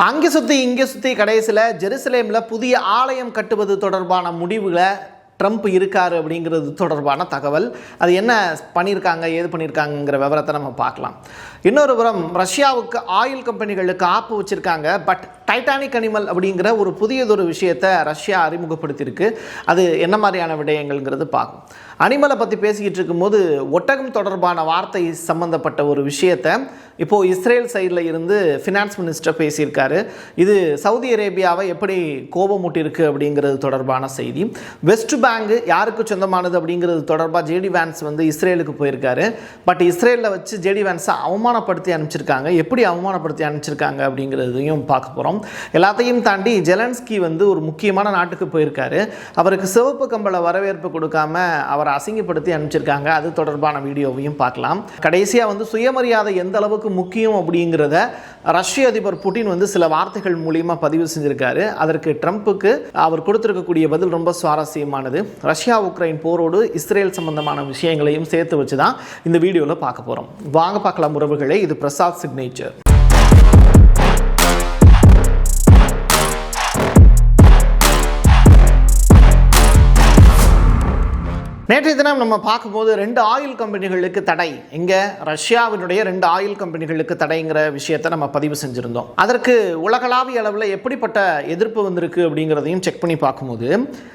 அங்கே சுற்றி இங்கே சுற்றி கடைசியில் ஜெருசலேமில் புதிய ஆலயம் கட்டுவது தொடர்பான முடிவுகளை ட்ரம்ப் இருக்கார் அப்படிங்கிறது தொடர்பான தகவல். அது என்ன பண்ணியிருக்காங்க ஏது பண்ணியிருக்காங்கங்கிற விவரத்தை நம்ம பார்க்கலாம். இன்னொரு புறம் ரஷ்யாவுக்கு ஆயில் கம்பெனிகளுக்கு ஆப்பு வச்சுருக்காங்க. பட் டைட்டானிக் அனிமல் அப்படிங்கிற ஒரு புதியதொரு விஷயத்தை ரஷ்யா அறிமுகப்படுத்தியிருக்கு. அது என்ன மாதிரியான விடயங்கள்ங்கிறது பார்க்கும் அனிமலை பற்றி பேசிக்கிட்டு இருக்கும்போது ஒட்டகம் தொடர்பான வார்த்தை சம்பந்தப்பட்ட ஒரு விஷயத்தை இப்போது இஸ்ரேல் சைடில் இருந்து ஃபினான்ஸ் மினிஸ்டர் பேசியிருக்காரு. இது சவுதி அரேபியாவை எப்படி கோபமூட்டிருக்கு அப்படிங்கிறது தொடர்பான செய்தி. வெஸ்ட் பேங்க் யாருக்கு சொந்தமானது அப்படிங்கிறது தொடர்பாக ஜேடி வேன்ஸ் வந்து இஸ்ரேலுக்கு போயிருக்காரு. பட் இஸ்ரேலில் வச்சு ஜேடி வேன்ஸை அவமானப்படுத்தி அனுப்பிச்சிருக்காங்க. எப்படி அவமானப்படுத்தி அனுப்பிச்சிருக்காங்க அப்படிங்கிறதையும் பார்க்க போகிறோம் எல்லாத்தையும் தாண்டி ஜெலன்ஸ்கி வந்து ஒரு முக்கியமான நாட்டுக்கு போயிருக்காரு. அவருக்கு சிவப்பு கம்பள வரவேற்பு கொடுக்காம அவரை அசிங்கப்படுத்தி அனுப்பிச்சிருக்காங்க. அது தொடர்பான வீடியோவையும் பார்க்கலாம். கடைசியாக வந்து சுயமரியாதை எந்த அளவுக்கு முக்கியம் அப்படிங்கிறத ரஷ்ய அதிபர் புட்டின் வந்து சில வார்த்தைகள் மூலியமாக பதிவு செஞ்சிருக்காரு. அதற்கு ட்ரம்ப்புக்கு அவர் கொடுத்துருக்கக்கூடிய பதில் ரொம்ப சுவாரஸ்யமானது. ரஷ்யா உக்ரைன் போரோடு இஸ்ரேல் சம்பந்தமான விஷயங்களையும் சேர்த்து வச்சு தான் இந்த வீடியோவில் பார்க்க போகிறோம் வாங்க பார்க்கலாம் உறவுகளே இது பிரசாத் சிக்னேச்சர். நேற்றைய தினம் நம்ம பார்க்கும்போது ரெண்டு ஆயில் கம்பெனிகளுக்கு தடை. இங்கே ரஷ்யாவினுடைய ரெண்டு ஆயில் கம்பெனிகளுக்கு தடைங்கிற விஷயத்தை நம்ம பதிவு செஞ்சுருந்தோம். அதற்கு உலகளாவிய அளவில் எப்படிப்பட்ட எதிர்ப்பு வந்திருக்கு அப்படிங்கிறதையும் செக் பண்ணி பார்க்கும்போது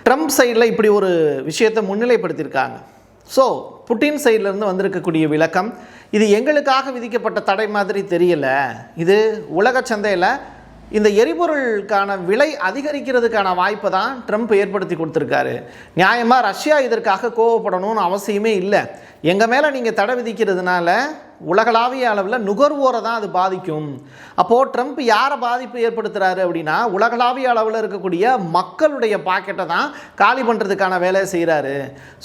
ட்ரம்ப் சைடில் இப்படி ஒரு விஷயத்தை முன்னிலைப்படுத்தியிருக்காங்க. ஸோ புட்டின் சைட்லேருந்து வந்திருக்கக்கூடிய விளக்கம் இது எங்களுக்காக விதிக்கப்பட்ட தடை மாதிரி தெரியல. இது உலக சந்தையில் இந்த எரிபொருளுக்கான விலை அதிகரிக்கிறதுக்கான வாய்ப்பை தான் ட்ரம்ப் ஏற்படுத்தி கொடுத்துருக்காரு. நியாயமாக ரஷ்யா இதற்காக கோவப்படணும்னு அவசியமே இல்லை. எங்கள் மேலே நீங்கள் தடை விதிக்கிறதுனால உலகளாவிய அளவில் நுகர்வோரை தான் அது பாதிக்கும். அப்போது ட்ரம்ப் யாரை பாதிப்பு ஏற்படுத்துகிறாரு அப்படின்னா உலகளாவிய அளவில் இருக்கக்கூடிய மக்களுடைய பாக்கெட்டை தான் காலி பண்ணுறதுக்கான வேலையை செய்கிறாரு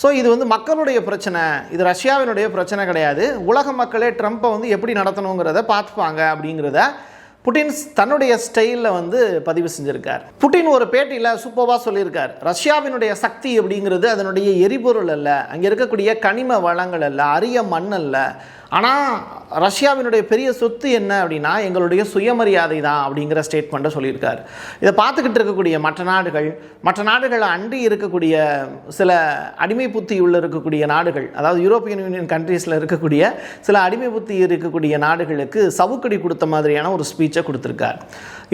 ஸோ இது வந்து மக்களுடைய பிரச்சனை. இது ரஷ்யாவினுடைய பிரச்சனை கிடையாது. உலக மக்களே ட்ரம்ப்பை வந்து எப்படி நடத்தணுங்கிறத பார்த்துப்பாங்க அப்படிங்கிறத புட்டின் தன்னுடைய ஸ்டைலில் வந்து பதிவு செஞ்சுருக்கார். புட்டின் ஒரு பேட்டியில் சூப்பராக சொல்லியிருக்கார். ரஷ்யாவினுடைய சக்தி அப்படிங்கிறது அதனுடைய எரிபொருள் அல்ல. அங்கே இருக்கக்கூடிய கனிம வளங்கள் அல்ல அரிய மண் அல்ல. ஆனால் ரஷ்யாவினுடைய பெரிய சொத்து என்ன அப்படின்னா எங்களுடைய சுயமரியாதை தான் அப்படிங்கிற ஸ்டேட்மெண்ட்டை சொல்லியிருக்கார். இதை பார்த்துக்கிட்டு இருக்கக்கூடிய மற்ற நாடுகள் மற்ற நாடுகளை அண்டி இருக்கக்கூடிய சில அடிமை புத்தி உள்ள இருக்கக்கூடிய நாடுகள் அதாவது யூரோப்பியன் யூனியன் கண்ட்ரீஸில் இருக்கக்கூடிய சில அடிமை புத்தி இருக்கக்கூடிய நாடுகளுக்கு சவுக்கடி கொடுத்த மாதிரியான ஒரு ஸ்பீச்சை கொடுத்துருக்கார்.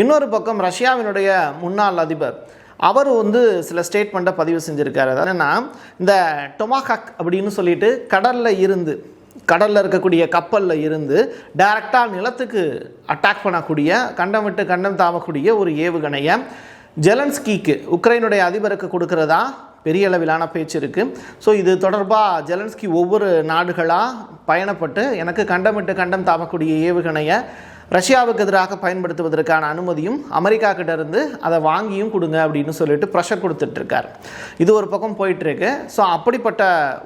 இன்னொரு பக்கம் ரஷ்யாவினுடைய முன்னாள் அதிபர் அவர் வந்து சில ஸ்டேட்மெண்ட்டை பதிவு செஞ்சுருக்காரு. அதாவது இந்த டொமாகாக் அப்படின்னு சொல்லிட்டு கடலில் இருந்து கடலில் இருக்கக்கூடிய கப்பலில் இருந்து டைரெக்டாக நிலத்துக்கு அட்டாக் பண்ணக்கூடிய கண்டம் விட்டு கண்டம் தாவக்கூடிய ஒரு ஏவுகணையை ஜெலன்ஸ்கிக்கு உக்ரைனுடைய அதிபருக்கு கொடுக்கறதா? பெரிய அளவிலான பேச்சு இருக்குது ஸோ இது தொடர்பாக ஜெலன்ஸ்கி ஒவ்வொரு நாடுகளாக பயணப்பட்டு எனக்கு கண்டமிட்டு கண்டம் தாவக்கூடிய ஏவுகணையை ரஷ்யாவுக்கு எதிராக பயன்படுத்துவதற்கான அனுமதியும் அமெரிக்கா கிட்ட இருந்து அதை வாங்கியும் கொடுங்க அப்படின்னு சொல்லிட்டு ப்ரெஷர் கொடுத்துட்ருக்கார். இது ஒரு பக்கம் போயிட்டுருக்கு ஸோ அப்படிப்பட்ட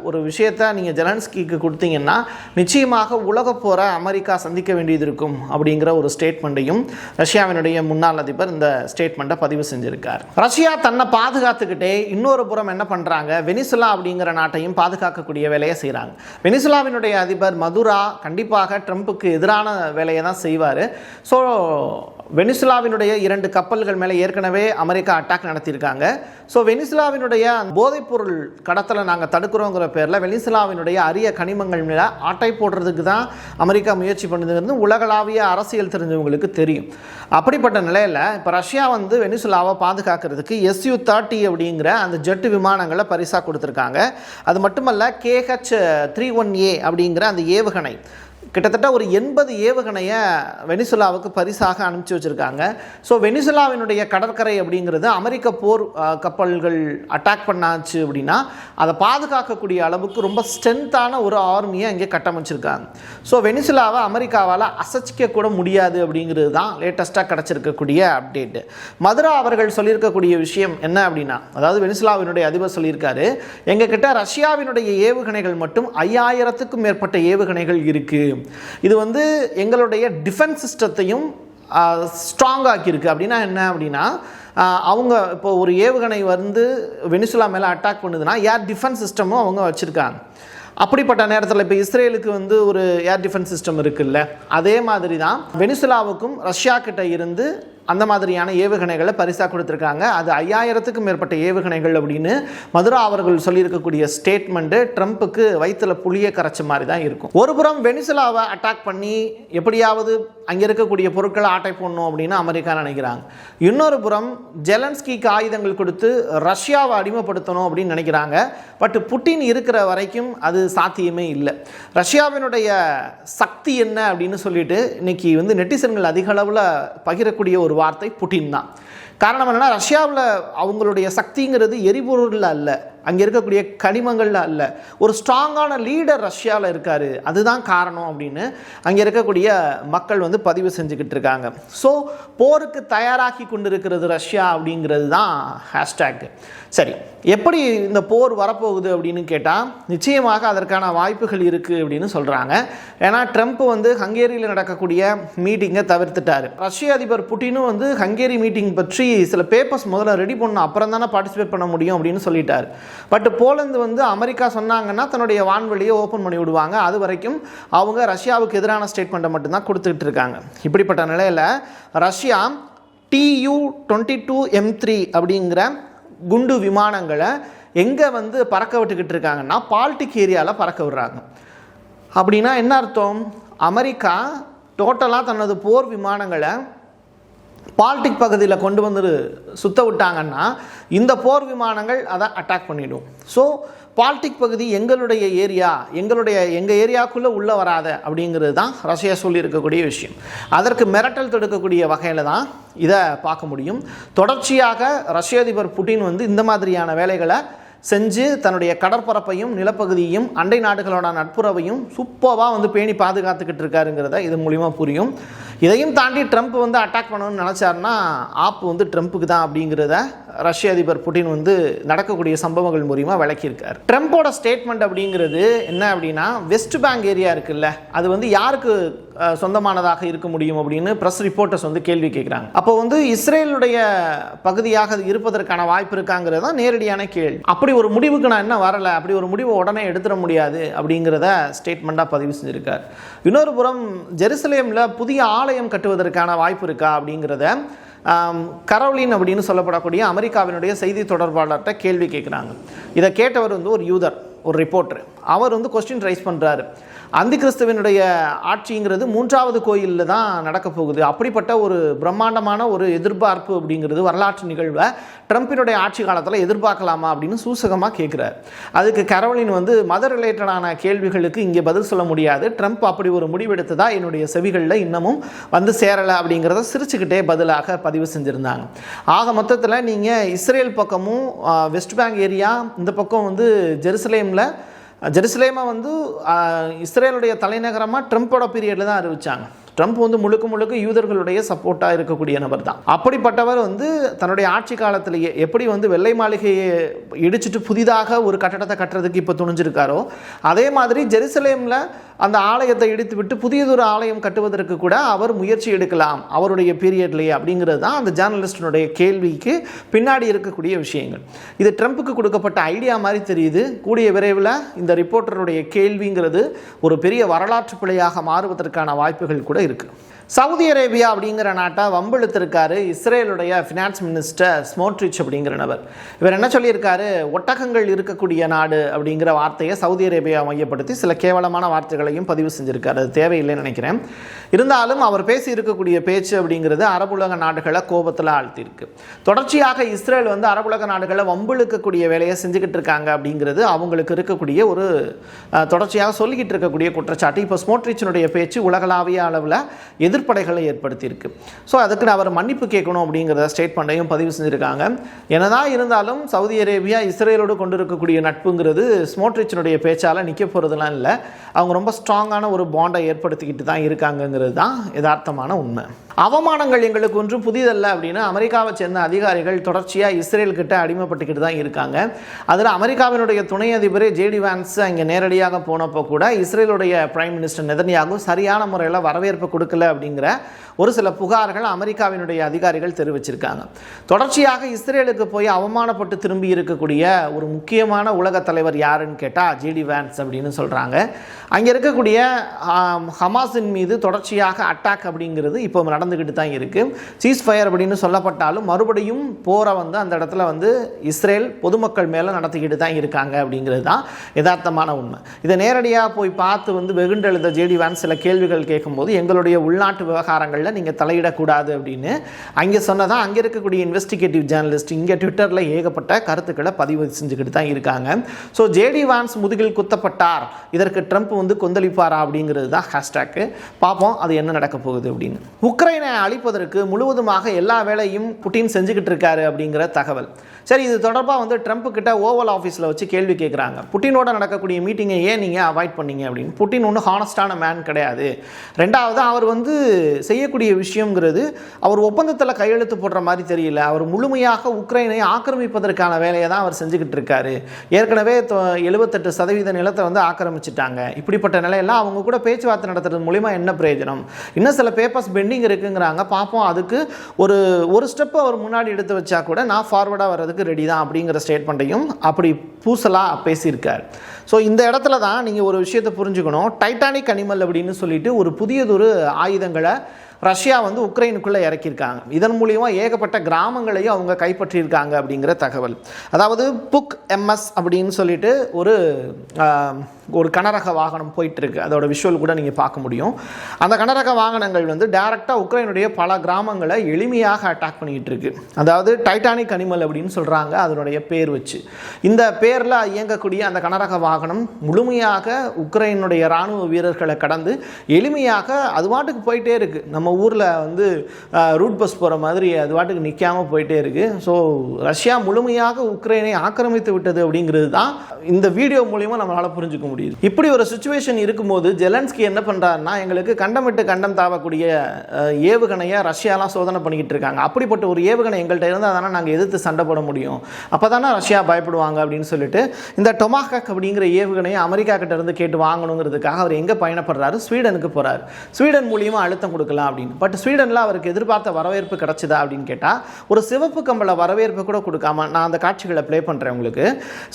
ஒரு விஷயத்த நீங்கள் ஜெலன்ஸ்கிக்கு கொடுத்தீங்கன்னா நிச்சயமாக உலக போரை அமெரிக்கா சந்திக்க வேண்டியது இருக்கும் அப்படிங்கிற ஒரு ஸ்டேட்மெண்ட்டையும் ரஷ்யாவினுடைய முன்னாள் அதிபர் இந்த ஸ்டேட்மெண்ட்டை பதிவு செஞ்சிருக்கார். ரஷ்யா தன்னை பாதுகாத்துக்கிட்டே இன்னொரு புறம் என்ன பண்ணுறாங்க வெனிசுலா அப்படிங்கிற நாட்டையும் பாதுகாக்கக்கூடிய வேலையை செய்கிறாங்க வெனிசுலாவினுடைய அதிபர் மதுரா கண்டிப்பாக ட்ரம்ப்புக்கு எதிரான வேலையை தான் செய்வார். ஸோ வெனிசுலாவினுடைய இரண்டு கப்பல்கள் மேலே ஏற்கனவே அமெரிக்கா அட்டாக் நடத்தியிருக்காங்க. ஸோ வெனிசுலாவினுடைய போதைப்பொருள் கடத்தலை நாங்கள் தடுக்கிறோங்கிற பேரில் வெனிசுலாவினுடைய அரிய கனிமங்கள் மேலே ஆட்டை போடுறதுக்கு தான் அமெரிக்கா முயற்சி பண்ணுதுங்கிறது உலகளாவிய அரசியல் தெரிஞ்சவங்களுக்கு தெரியும். அப்படிப்பட்ட நிலையில் இப்போ ரஷ்யா வந்து வெனிசுலாவை பாதுகாக்கிறதுக்கு எஸ்யூ தேர்ட்டி அப்படிங்கிற அந்த ஜெட்டு விமானங்களை பரிசாக கொடுத்துருக்காங்க. அது மட்டுமல்ல கேஹெச் த்ரீ ஒன் ஏ அப்படிங்கிற அந்த ஏவுகணை. கிட்டத்தட்ட ஒரு எண்பது ஏவுகணையை வெனிசுலாவுக்கு பரிசாக அனுப்பிச்சி வச்சுருக்காங்க. ஸோ வெனிசுலாவினுடைய கடற்கரை அப்படிங்கிறது அமெரிக்க போர் கப்பல்கள் அட்டாக் பண்ணாச்சு அப்படின்னா அதை பாதுகாக்கக்கூடிய அளவுக்கு ரொம்ப ஸ்ட்ரென்த்தான ஒரு ஆர்மியை அங்கே கட்டமைச்சிருக்காங்க. ஸோ வெனிசுலாவை அமெரிக்காவால் அசைச்சிக்க கூட முடியாது அப்படிங்கிறது தான் லேட்டஸ்ட்டாக கிடச்சிருக்கக்கூடிய அப்டேட்டு மதுரா அவர்கள் சொல்லியிருக்கக்கூடிய விஷயம் என்ன அப்படின்னா அதாவது வெனிசுலாவினுடைய அதிபர் சொல்லியிருக்காரு எங்ககிட்ட ரஷ்யாவினுடைய ஏவுகணைகள் மட்டும் ஐயாயிரத்துக்கும் மேற்பட்ட ஏவுகணைகள் இருக்குது இது வந்து எங்களுடைய டிஃபென்ஸ் சிஸ்டத்தையும் ஸ்ட்ராங் ஆக்கியிருக்கு. அப்படின்னா என்ன அப்படின்னா அவங்க இப்போ ஒரு ஏவுகணை வந்து வெனிசுலா மேலே அட்டாக் பண்ணுதுன்னா ஏர் டிஃபென்ஸ் சிஸ்டமும் அவங்க வச்சுருக்காங்க. அப்படிப்பட்ட நேரத்தில் இப்போ இஸ்ரேலுக்கு வந்து ஒரு ஏர் டிஃபென்ஸ் சிஸ்டம் இருக்குல்ல அதே மாதிரி தான் வெனிசுலாவுக்கும் ரஷ்யா கிட்ட இருந்து அந்த மாதிரியான ஏவுகணைகளை பரிசாக கொடுத்துருக்காங்க. அது ஐயாயிரத்துக்கும் மேற்பட்ட ஏவுகணைகள் அப்படின்னு மதுரா அவர்கள் சொல்லியிருக்கக்கூடிய ஸ்டேட்மெண்ட்டு ட்ரம்ப்புக்கு வயிற்றுல புளிய கரைச்ச மாதிரி தான் இருக்கும். ஒரு புறம் வெனிசுலாவை அட்டாக் பண்ணி எப்படியாவது அங்கே இருக்கக்கூடிய பொருட்களை ஆட்டை போடணும் அப்படின்னு அமெரிக்கா நினைக்கிறாங்க. இன்னொரு புறம் ஜெலன்ஸ்கிக்கு ஆயுதங்கள் கொடுத்து ரஷ்யாவை அடிமைப்படுத்தணும் அப்படின்னு நினைக்கிறாங்க. பட் புட்டின் இருக்கிற வரைக்கும் அது சாத்தியமே இல்லை. ரஷ்யாவினுடைய சக்தி என்ன அப்படின்னு சொல்லிட்டு இன்னைக்கு வந்து நெட்டிசன்கள் அதிக அளவில் பகிரக்கூடிய ஒரு வார்த்தை புட்டின் தான். காரணம் என்னென்னா ரஷ்யாவில் அவங்களுடைய சக்திங்கிறது எரிபொருளில் அல்ல. அங்கே இருக்கக்கூடிய கனிமங்களில் அல்ல. ஒரு ஸ்ட்ராங்கான லீடர் ரஷ்யாவில் இருக்கார். அதுதான் காரணம் அப்படின்னு அங்கே இருக்கக்கூடிய மக்கள் வந்து பதிவு செஞ்சுக்கிட்டு இருக்காங்க. ஸோ போருக்கு தயாராகி கொண்டிருக்கிறது ரஷ்யா அப்படிங்கிறது தான் ஹேஷ்டேக் சரி எப்படி இந்த போர் வரப்போகுது அப்படின்னு கேட்டால் நிச்சயமாக அதற்கான வாய்ப்புகள் இருக்குது அப்படின்னு சொல்கிறாங்க ஏன்னா ட்ரம்ப் வந்து ஹங்கேரியில் நடக்கக்கூடிய மீட்டிங்கை தவிர்த்துட்டார். ரஷ்ய அதிபர் புட்டினும் வந்து ஹங்கேரி மீட்டிங் பற்றி சில பேப்பர்ஸ் முதல்ல ரெடி பண்ணணும் அப்புறம் தானே பார்ட்டிசிபேட் பண்ண முடியும் அப்படின்னு சொல்லிட்டார். பட் போலந்து வந்து அமெரிக்கா சொன்னாங்கன்னா தன்னுடைய வான்வெளியை ஓப்பன் பண்ணி விடுவாங்க. அது வரைக்கும் அவங்க ரஷ்யாவுக்கு எதிரான ஸ்டேட்மெண்ட்டை மட்டும்தான் கொடுத்துக்கிட்டு இருக்காங்க. இப்படிப்பட்ட நிலையில் Russia Tu twenty two M three அப்படிங்கிற குண்டு விமானங்களை எங்கே வந்து பறக்க விட்டுக்கிட்டு இருக்காங்கன்னா பால்டிக் ஏரியாவில் பறக்க விடுறாங்க. அப்படின்னா என்ன அர்த்தம்? அமெரிக்கா டோட்டலாக தனது போர் விமானங்களை பால்டிக் பகுதியில் கொண்டு வந்து சுத்த விட்டாங்கன்னா இந்த போர் விமானங்கள் அதை அட்டாக் பண்ணிவிடும் ஸோ பால்டிக் பகுதி எங்களுடைய ஏரியா எங்களுடைய எங்கள் ஏரியாக்குள்ளே உள்ளே வராத அப்படிங்கிறது தான் ரஷ்யா சொல்லியிருக்கக்கூடிய விஷயம். அதற்கு மிரட்டல் தடுக்கக்கூடிய வகையில் தான் இதை பார்க்க முடியும். தொடர்ச்சியாக ரஷ்ய அதிபர் புட்டின் வந்து இந்த மாதிரியான வேலைகளை செஞ்சு தன்னுடைய கடற்பரப்பையும் நிலப்பகுதியையும் அண்டை நாடுகளோட நட்புறவையும் சூப்பராக வந்து பேணி பாதுகாத்துக்கிட்டு இருக்காருங்கிறத இது மூலிமா புரியும். இதையும் தாண்டி ட்ரம்ப் வந்து அட்டாக் பண்ணணும்னு நினச்சாருன்னா ஆப்பு வந்து ட்ரம்ப்புக்கு தான் அப்படிங்கிறத ரஷ்ய அதிபர் புட்டின் வந்து நடக்கக்கூடிய சம்பவங்கள் மூலியமாக விளக்கியிருக்கார். ட்ரம்ப்போட ஸ்டேட்மெண்ட் அப்படிங்கிறது என்ன அப்படின்னா வெஸ்ட் பேங்க் ஏரியா இருக்குல்ல அது வந்து யாருக்கு சொந்தமானதாக இருக்க முடியும் அப்படின்னு ப்ரெஸ் ரிப்போர்ட்டர்ஸ் வந்து கேள்வி கேட்குறாங்க. அப்போ வந்து இஸ்ரேலுடைய பகுதியாக அது இருப்பதற்கான வாய்ப்பு இருக்காங்கிறது தான் நேரடியான கேள்வி. அப்படி ஒரு முடிவுக்கு நான் என்ன வரலை அப்படி ஒரு முடிவை உடனே எடுத்துட முடியாது அப்படிங்கிறத ஸ்டேட்மெண்ட்டாக பதிவு செஞ்சுருக்கார். இன்னொரு புறம் ஜெருசலேமில் புதிய ஆலயம் கட்டுவதற்கான வாய்ப்பு இருக்கா அப்படிங்கிறத கரோலின் அப்படின்னு சொல்லப்படக்கூடிய அமெரிக்காவினுடைய செய்தி தொடர்பாளர்கிட்ட கேள்வி கேட்குறாங்க. இதை கேட்டவர் வந்து ஒரு யூதர் ஒரு ரிப்போர்ட்ரு அவர் வந்து கொஸ்டின் ரைஸ் பண்ணுறாரு அந்தி கிறிஸ்துவனுடைய ஆட்சிங்கிறது மூன்றாவது கோயிலில் தான் நடக்க போகுது. அப்படிப்பட்ட ஒரு பிரம்மாண்டமான ஒரு எதிர்பார்ப்பு அப்படிங்கிறது வரலாற்று நிகழ்வை ட்ரம்ப்பினுடைய ஆட்சி காலத்தில் எதிர்பார்க்கலாமா அப்படின்னு சூசகமாக கேட்குறாரு அதுக்கு கரோலின் வந்து மத ரிலேட்டடான கேள்விகளுக்கு இங்கே பதில் சொல்ல முடியாது. ட்ரம்ப் அப்படி ஒரு முடிவெடுத்ததா என்னுடைய செவிகளில் இன்னமும் வந்து சேரலை அப்படிங்கிறத சிரிச்சுக்கிட்டே பதிலாக பதிவு செஞ்சுருந்தாங்க. ஆக மொத்தத்தில் நீங்கள் இஸ்ரேல் பக்கமும் வெஸ்ட் பேங்க் ஏரியா இந்த பக்கம் வந்து ஜெருசலேமில் ஜெருசலேமை வந்து இஸ்ரேலுடைய தலைநகரமாக ட்ரம்ப்போட பீரியடில் தான் அறிவிச்சாங்க. ட்ரம்ப் வந்து முழுக்க முழுக்க யூதர்களுடைய சப்போர்ட்டாக இருக்கக்கூடிய நபர் தான். அப்படிப்பட்டவர் வந்து தன்னுடைய ஆட்சி காலத்திலேயே எப்படி வந்து வெள்ளை மாளிகையை இடிச்சிட்டு புதிதாக ஒரு கட்டடத்தை கட்டுறதுக்கு இப்போ துணிஞ்சிருக்காரோ அதே மாதிரி ஜெருசலேமில் அந்த ஆலயத்தை இடித்து விட்டு புதியதொரு ஆலயம் கட்டுவதற்கு கூட அவர் முயற்சி எடுக்கலாம். அவருடைய பீரியட்லேயே அப்படிங்கிறது தான் அந்த ஜேர்னலிஸ்டினுடைய கேள்விக்கு பின்னாடி இருக்கக்கூடிய விஷயங்கள். இது ட்ரம்ப்புக்கு கொடுக்கப்பட்ட ஐடியா மாதிரி தெரியுது. கூடிய விரைவில் இந்த ரிப்போர்ட்டருடைய கேள்விங்கிறது ஒரு பெரிய வரலாற்று பிழையாக மாறுவதற்கான வாய்ப்புகள் கூட இருக்குது சவுதி அரேபியா அப்படிங்கிற நாட்டை வம்பிழுத்திருக்காரு இஸ்ரேலுடைய ஃபினான்ஸ் மினிஸ்டர் ஸ்மோட்ரிச் அப்படிங்கிற நபர். இவர் என்ன சொல்லியிருக்காரு? ஒட்டகங்கள் இருக்கக்கூடிய நாடு அப்படிங்கிற வார்த்தையை சவுதி அரேபியா மையப்படுத்தி சில கேவலமான வார்த்தைகளை வார்த்தைகளையும் பதிவு செஞ்சுருக்கார். அது தேவையில்லைன்னு நினைக்கிறேன். இருந்தாலும் அவர் பேசி இருக்கக்கூடிய பேச்சு அப்படிங்கிறது அரபுலக நாடுகளை கோபத்தில் ஆழ்த்தியிருக்கு. தொடர்ச்சியாக இஸ்ரேல் வந்து அரபுலக நாடுகளை வம்பிழுக்கக்கூடிய வேலையை செஞ்சுக்கிட்டு இருக்காங்க அப்படிங்கிறது அவங்களுக்கு இருக்கக்கூடிய ஒரு தொடர்ச்சியாக சொல்லிக்கிட்டு இருக்கக்கூடிய குற்றச்சாட்டு. இப்போ ஸ்மோட்ரிச்சினுடைய பேச்சு உலகளாவிய அளவில் எதிர்ப்படைகளை ஏற்படுத்தியிருக்கு. ஸோ அதுக்கு அவர் மன்னிப்பு கேட்கணும் அப்படிங்கிறத ஸ்டேட்மெண்ட்டையும் பதிவு செஞ்சுருக்காங்க. என்னதான் இருந்தாலும் சவுதி அரேபியா இஸ்ரேலோடு கொண்டு இருக்கக்கூடிய நட்புங்கிறது ஸ்மோட்ரிச்சினுடைய பேச்சால் நிற்க போகிறதுலாம் இல்லை. அவங்க ரொம்ப ஸ்ட்ராங்கான ஒரு பாண்டை ஏற்படுத்திக்கிட்டு தான் இருக்காங்கங்கிறது தான் யதார்த்தமான உண்மை. அவமானங்கள் எங்களுக்கு ஒன்றும் புதிதல்ல அப்படின்னு அமெரிக்காவை சேர்ந்த அதிகாரிகள் தொடர்ச்சியாக இஸ்ரேல் கிட்ட அடிமைப்பட்டுக்கிட்டு தான் இருக்காங்க. அதில் அமெரிக்காவினுடைய துணை அதிபர் ஜேடி வான்ஸ் அங்கே நேரடியாக போனப்போ கூட இஸ்ரேலுடைய பிரைம் மினிஸ்டர் நெதன்யாகும் சரியான முறையில் வரவேற்பு கொடுக்கல அப்படிங்கிற ஒரு சில புகார்கள் அமெரிக்காவினுடைய அதிகாரிகள் தெரிவிச்சிருக்காங்க. தொடர்ச்சியாக இஸ்ரேலுக்கு போய் அவமானப்பட்டு திரும்பி இருக்கக்கூடிய ஒரு முக்கியமான உலக தலைவர் யாருன்னு கேட்டால் ஜேடி வான்ஸ் அப்படின்னு சொல்கிறாங்க அங்கே இருக்கக்கூடிய ஹமாஸின் மீது தொடர்ச்சியாக அட்டாக் அப்படிங்கிறது இப்போ நடந்துக்கிட்டு தான் இருக்குது சீஸ் ஃபயர் அப்படின்னு சொல்லப்பட்டாலும் மறுபடியும் போரை வந்து அந்த இடத்துல வந்து இஸ்ரேல் பொதுமக்கள் மேலே நடத்திக்கிட்டு தான் இருக்காங்க அப்படிங்கிறது தான் யதார்த்தமான உண்மை. இதை நேரடியாக போய் பார்த்து வந்து வெகுண்டெழுத ஜேடி வேன் சில கேள்விகள் கேட்கும்போது எங்களுடைய உள்நாட்டு விவகாரங்களில் நீங்கள் தலையிடக்கூடாது அப்படின்னு அங்கே சொன்னதான் அங்கே இருக்கக்கூடிய இன்வெஸ்டிகேட்டிவ் ஜேர்னலிஸ்ட் இங்கே ட்விட்டரில் ஏகப்பட்ட கருத்துக்களை பதிவு செஞ்சுக்கிட்டு தான் இருக்காங்க. ஸோ ஜேடி வான்ஸ் முதுகில் குத்தப்பட்டார். இதற்கு ட்ரம்ப் வந்து கொந்தளிப்பாரா அப்படிங்கிறது தான் ஹேஷ்டேக்கு பார்ப்போம் அது என்ன நடக்க போகுது அப்படின்னு. உக்ரைன் அழிப்பதற்கு முழுவதுமாக எல்லா வேலையும் புட்டின் செஞ்சுக்கிட்டு இருக்காரு அப்படிங்கிற தகவல். சரி இது தொடர்பாக வந்து ட்ரம்ப் கிட்ட ஓவல் ஆஃபீஸில் வச்சு கேள்வி கேட்குறாங்க புட்டினோட நடக்கக்கூடிய மீட்டிங்கை ஏன் நீங்கள் அவாய்ட் பண்ணீங்க அப்படின்னு? புட்டின் ஒன்றும் ஹானஸ்டான மேன் கிடையாது. ரெண்டாவது அவர் வந்து செய்யக்கூடிய விஷயங்கிறது அவர் ஒப்பந்தத்தில் கையெழுத்து போடுற மாதிரி தெரியல. அவர் முழுமையாக உக்ரைனை ஆக்கிரமிப்பதற்கான வேலையை தான் அவர் செஞ்சுக்கிட்டு இருக்காரு. ஏற்கனவே தொ- எழுபத்தெட்டு சதவீத நிலத்தை வந்து ஆக்கிரமிச்சிட்டாங்க. இப்படிப்பட்ட நிலையெல்லாம் அவங்க கூட பேச்சுவார்த்தை நடத்துறது மூலிமா என்ன பிரயோஜனம்? இன்னும் சில பேப்பர்ஸ் பெண்டிங் இருக்குங்கிறாங்க. பார்ப்போம். அதுக்கு ஒரு ஒரு ஸ்டெப் அவர் முன்னாடி எடுத்து வச்சா கூட நான் ஃபார்வர்டாக பண்ணுறதுக்கு ரெடி தான் அப்படிங்கிற ஸ்டேட்மெண்ட்டையும் அப்படி பூசலாக பேசியிருக்கார். ஸோ இந்த இடத்துல தான் நீங்கள் ஒரு விஷயத்தை புரிஞ்சுக்கணும். டைட்டானிக் அனிமல் அப்படின்னு சொல்லிட்டு ஒரு புதியதொரு ஆயுதங்களை ரஷ்யா வந்து உக்ரைனுக்குள்ளே இறக்கியிருக்காங்க. இதன் மூலியமா ஏகப்பட்ட கிராமங்களையும் அவங்க கைப்பற்றியிருக்காங்க அப்படிங்கிற தகவல். அதாவது புக் எம்எஸ் அப்படின்னு சொல்லிட்டு ஒரு ஒரு கனரக வாகனம் போயிட்டுருக்கு. அதோட விஷுவல் கூட நீங்கள் பார்க்க முடியும். அந்த கனரக வாகனங்கள் வந்து டைரெக்டாக உக்ரைனுடைய பல கிராமங்களை எளிமையாக அட்டாக் பண்ணிக்கிட்டு இருக்கு அதாவது டைட்டானிக் அனிமல் அப்படின்னு சொல்கிறாங்க அதனுடைய பேர் வச்சு. இந்த பேரில் இயங்கக்கூடிய அந்த கனரக வாகனம் முழுமையாக உக்ரைனுடைய இராணுவ வீரர்களை கடந்து எளிமையாக அது வாட்டுக்கு போயிட்டே இருக்குது நம்ம ஊரில் வந்து ரூட் பஸ் போகிற மாதிரி அது வாட்டுக்கு நிற்காம போயிட்டே இருக்குது ஸோ ரஷ்யா முழுமையாக உக்ரைனை ஆக்கிரமித்து விட்டது அப்படிங்கிறது தான் இந்த வீடியோ மூலிமா நம்மளால் புரிஞ்சுக்க முடியுது. இப்படி ஒரு சுச்சுவேஷன் இருக்கும்போது ஜெலன்ஸ்கி என்ன பண்ணுறாருன்னா எங்களுக்கு கண்டமிட்டு கண்டம் தாவக்கூடிய ஏவுகணையை ரஷ்யாலாம் சோதனை பண்ணிக்கிட்டு இருக்காங்க. அப்படிப்பட்ட ஒரு ஏவுகணை எங்கள்கிட்ட இருந்தால் தானே நாங்கள் எதிர்த்து சண்டை போட முடியும். அப்போ தானே ரஷ்யா பயப்படுவாங்க அப்படின்னு சொல்லிட்டு இந்த டொமாகக் அப்படிங்கிற ஏவுகணையை அமெரிக்கா கிட்ட இருந்து கேட்டு வாங்கணுங்கிறதுக்காக அவர் எங்கே பயணப்படுறாரு? ஸ்வீடனுக்கு போகிறார் ஸ்வீடன் மூலியமாக அழுத்தம் கொடுக்கலாம் அப்படின்னு. பட் ஸ்வீடனில் அவருக்கு எதிர்பார்த்த வரவேற்பு கிடச்சிதா அப்படின்னு கேட்டால் ஒரு சிவப்பு கம்பள வரவேற்பு கூட கொடுக்காம நான் அந்த காட்சிகளை ப்ளே பண்ணுறேன் உங்களுக்கு.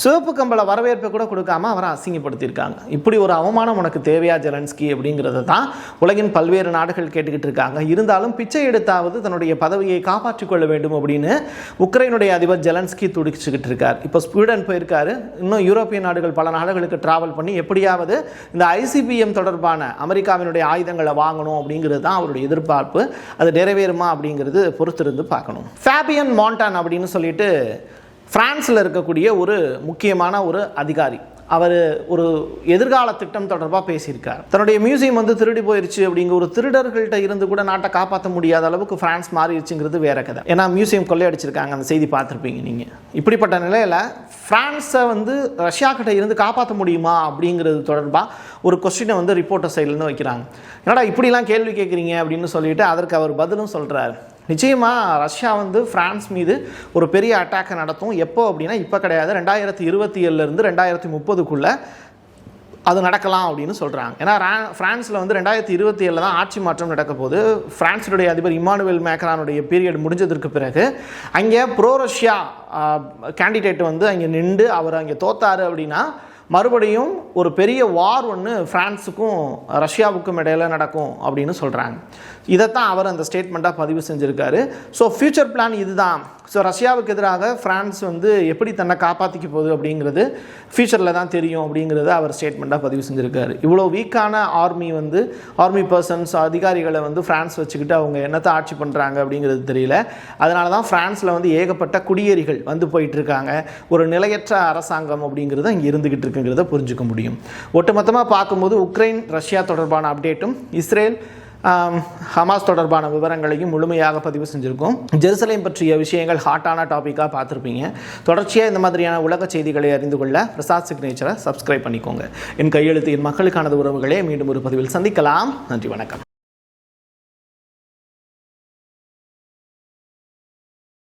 சிவப்பு கம்பள வரவேற்பு கூட கொடுக்காம அவரை அசிங்கப்படுத்தி அசிங்கப்படுத்தியிருக்காங்க இப்படி ஒரு அவமானம் உனக்கு தேவையா ஜெலன்ஸ்கி? அப்படிங்கிறத தான் உலகின் பல்வேறு நாடுகள் கேட்டுக்கிட்டு இருக்காங்க. இருந்தாலும் பிச்சை எடுத்தாவது தன்னுடைய பதவியை காப்பாற்றிக் கொள்ள வேண்டும் அப்படின்னு உக்ரைனுடைய அதிபர் ஜெலன்ஸ்கி துடிச்சுக்கிட்டு இருக்கார். இப்போ ஸ்வீடன் போயிருக்காரு. இன்னும் யூரோப்பிய நாடுகள் பல நாடுகளுக்கு டிராவல் பண்ணி எப்படியாவது இந்த ஐசிபிஎம் தொடர்பான அமெரிக்காவினுடைய ஆயுதங்களை வாங்கணும் அப்படிங்கிறது தான் அவருடைய எதிர்பார்ப்பு. அது நிறைவேறுமா அப்படிங்கிறது பொறுத்திருந்து பார்க்கணும். ஃபேபியன் மாண்டான் அப்படின்னு சொல்லிட்டு ஃப்ரான்ஸில் இருக்கக்கூடிய ஒரு முக்கியமான ஒரு அதிகாரி. அவர் ஒரு எதிர்கால திட்டம் தொடர்பாக பேசியிருக்கார். தன்னுடைய மியூசியம் வந்து திருடி போயிருச்சு அப்படிங்கிற ஒரு திருடர்கள்ட்ட இருந்து கூட நாட்டை காப்பாற்ற முடியாத அளவுக்கு பிரான்ஸ் மாறிடுச்சுங்கிறது வேற கதை. ஏன்னா மியூசியம் கொள்ளையடிச்சிருக்காங்க. அந்த செய்தி பார்த்துருப்பீங்க நீங்கள் இப்படிப்பட்ட நிலையில் ஃப்ரான்ஸை வந்து ரஷ்யா கிட்ட இருந்து காப்பாற்ற முடியுமா அப்படிங்கிறது தொடர்பாக ஒரு கொஸ்டினை வந்து ரிப்போர்ட்டர் சைட்லேருந்து வைக்கிறாங்க. என்னடா இப்படிலாம் கேள்வி கேட்குறீங்க அப்படின்னு சொல்லிட்டு அதற்கு அவர் பதிலும் சொல்கிறார் நிச்சயமாக ரஷ்யா வந்து ஃப்ரான்ஸ் மீது ஒரு பெரிய அட்டாக்கை நடத்தும். எப்போ அப்படின்னா இப்போ கிடையாது. ரெண்டாயிரத்தி இருபத்தி ஏழுலேருந்து ரெண்டாயிரத்தி முப்பதுக்குள்ளே அது நடக்கலாம் அப்படின்னு சொல்கிறாங்க ஏன்னா ரா- ஃப்ரான்ஸில் வந்து ரெண்டாயிரத்தி இருபத்தி ஏழில் தான் ஆட்சி மாற்றம் நடக்க போது ஃப்ரான்ஸுடைய அதிபர் இமானுவேல் மேக்ரானுடைய பீரியட் முடிஞ்சதற்கு பிறகு அங்கே ப்ரோ ரஷ்யா கேண்டிடேட் வந்து அங்கே நின்று அவர் அங்கே தோத்தார் அப்படின்னா மறுபடியும் ஒரு பெரிய வார் ஒன்று ஃப்ரான்ஸுக்கும் ரஷ்யாவுக்கும் இடையில நடக்கும் அப்படின்னு சொல்கிறாங்க இதைத்தான் அவர் அந்த ஸ்டேட்மெண்ட்டாக பதிவு செஞ்சுருக்காரு. ஸோ ஃப்யூச்சர் பிளான் இதுதான். ஸோ ரஷ்யாவுக்கு எதிராக ஃப்ரான்ஸ் வந்து எப்படி தன்னை காப்பாற்றிக்க போகுது அப்படிங்கிறது ஃப்யூச்சரில் தான் தெரியும் அப்படிங்கிறத அவர் ஸ்டேட்மெண்ட்டாக பதிவு செஞ்சுருக்காரு. இவ்வளோ வீக்கான ஆர்மி வந்து ஆர்மி பர்சன்ஸ் அதிகாரிகளை வந்து ஃப்ரான்ஸ் வச்சுக்கிட்டு அவங்க என்னத்தை ஆட்சி பண்ணுறாங்க அப்படிங்கிறது தெரியல. அதனால தான் ஃப்ரான்ஸில் வந்து ஏகப்பட்ட குடியேறிகள் வந்து போயிட்டுருக்காங்க. ஒரு நிலையற்ற அரசாங்கம் அப்படிங்கிறது இங்கே இருந்துக்கிட்டு இருக்குங்கிறத புரிஞ்சுக்க முடியும். ஒட்டுமொத்தமாக பார்க்கும்போது உக்ரைன் ரஷ்யா தொடர்பான அப்டேட்டும் இஸ்ரேல் ஹமாஸ் தொடர்பான விவரங்களையும் முழுமையாக பதிவு செஞ்சுருக்கோம். ஜெருசலேம் பற்றிய விஷயங்கள் ஹாட்டான டாப்பிக்காக பார்த்துருப்பீங்க. தொடர்ச்சியாக இந்த மாதிரியான உலக செய்திகளை அறிந்து கொள்ள பிரசாத் சிக்னேச்சரை சப்ஸ்கிரைப் பண்ணிக்கோங்க. என் கையெழுத்து என் மக்களுக்கானது உறவுகளே மீண்டும் ஒரு பதிவில் சந்திக்கலாம். நன்றி வணக்கம்.